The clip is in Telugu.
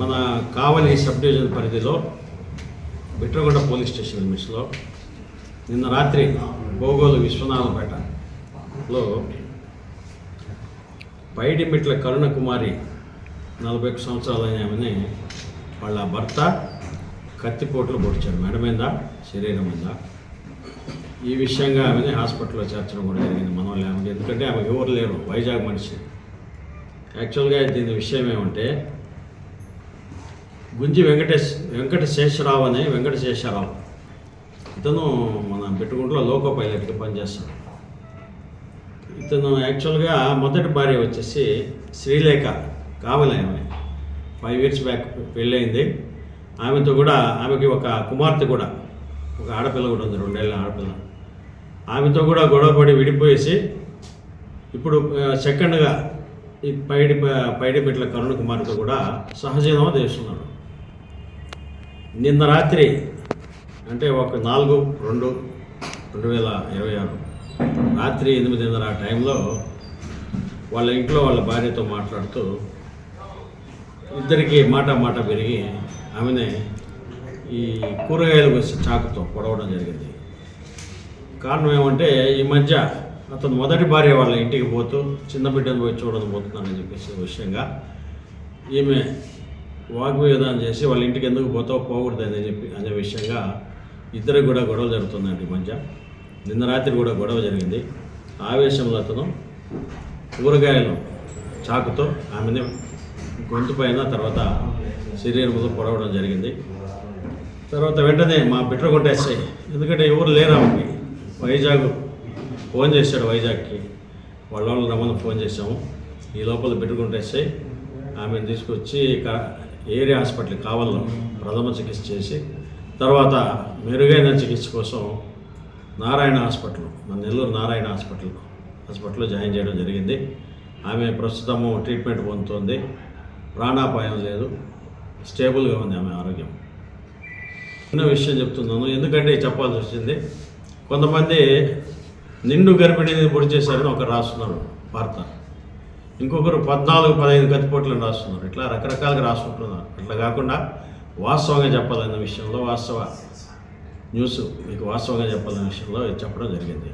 మన కావలి సబ్ డివిజన్ పరిధిలో బిట్రగొండ పోలీస్ స్టేషన్ మిస్లో నిన్న రాత్రి భోగోలు విశ్వనాథపేటలో పైడిమిట్ల కరుణకుమారి నలభై సంవత్సరాలైన ఆమెని వాళ్ళ భర్త కత్తిపోట్లు పొడిచాడు మెడ మీద శరీరం మీద ఈ విషయంగా ఆమెని హాస్పిటల్లో చేర్చడం కూడా జరిగింది మన వాళ్ళు ఎందుకంటే ఆమె ఎవరు లేరు. వైజాగ్ మనిషి. యాక్చువల్గా దీని విషయం ఏమంటే గుంజి వెంకటేశ్ వెంకటశేషరావు అనే వెంకటశేషరావు. ఇతను మన పెట్టుకుంట్లో లోకో పైలట్గా పనిచేస్తాడు. ఇతను యాక్చువల్గా మొదటి భార్య వచ్చేసి శ్రీలేఖ కావలి ఆమె. ఫైవ్ ఇయర్స్ బ్యాక్ పెళ్ళయింది. ఆమెతో కూడా ఆమెకి ఒక కుమార్తె కూడా ఒక ఆడపిల్ల కూడా ఉంది రెండేళ్ళ ఆడపిల్ల. ఆమెతో కూడా గొడవపడి విడిపోయేసి ఇప్పుడు సెకండ్గా ఈ పైడి పైడిపెట్ల కరుణ కుమార్తో కూడా సహజీవనం చేస్తున్నాడు నిన్న రాత్రి అంటే ఒక నాలుగు రెండు రెండు వేల ఇరవై ఆరు రాత్రి ఎనిమిదిన్నర ఆ టైంలో వాళ్ళ ఇంట్లో వాళ్ళ భార్యతో మాట్లాడుతూ ఇద్దరికి మాట మాట పెరిగి ఆమెనే ఈ కూరగాయలు వచ్చి చాకుతో పొడవడం జరిగింది. కారణం ఏమంటే ఈ మధ్య అతను మొదటి భార్య వాళ్ళ ఇంటికి పోతూ చిన్న బిడ్డను పోయి చూడడం పోతున్నానని చెప్పేసి విషయంగా ఈమె వాగ్వేదాన్ని చేసి వాళ్ళ ఇంటికి ఎందుకు పోతావు పోకూడదని చెప్పి అనే విషయంగా ఇద్దరికి కూడా గొడవ జరుగుతుందండి ఈ మధ్య. నిన్న రాత్రి కూడా గొడవ జరిగింది. ఆవేశంలో అతను కూరగాయలు చాకుతో ఆమెని గొంతు పైన తర్వాత శరీరంలో పొడవడం జరిగింది. తర్వాత వెంటనే మా బిడ్డ కొట్టేస్తాయి ఎందుకంటే ఎవరు లేరు ఆమెకి. వైజాగ్ ఫోన్ చేశాడు వైజాగ్కి. వాళ్ళ వాళ్ళు రమ్మని ఫోన్ చేశాము. ఈ లోపల బిడ్డ కొట్టేస్తాయి ఆమెను తీసుకొచ్చి ఏరియా హాస్పిటల్ కావాలను ప్రథమ చికిత్స చేసి తర్వాత మెరుగైన చికిత్స కోసం నారాయణ హాస్పిటల్ మన నెల్లూరు నారాయణ హాస్పిటల్ హాస్పిటల్లో జాయిన్ చేయడం జరిగింది. ఆమె ప్రస్తుతము ట్రీట్మెంట్ పొందుతోంది. ప్రాణాపాయం లేదు. స్టేబుల్గా ఉంది ఆమె ఆరోగ్యం. చిన్న విషయం చెప్తున్నాను. ఎందుకంటే చెప్పాల్సి వచ్చింది కొంతమంది నిండు గర్భిణిని పొడి చేశారని ఒకరు రాస్తున్నారు వార్త. ఇంకొకరు పద్నాలుగు పదహైదు కత్తిపోట్లను రాస్తున్నారు. ఇట్లా రకరకాలుగా రాసుకుంటున్నారు. అట్లా కాకుండా వాస్తవంగా చెప్పాలన్న విషయంలో వాస్తవ న్యూస్ మీకు వాస్తవంగా చెప్పాలన్న విషయంలో చెప్పడం జరిగింది.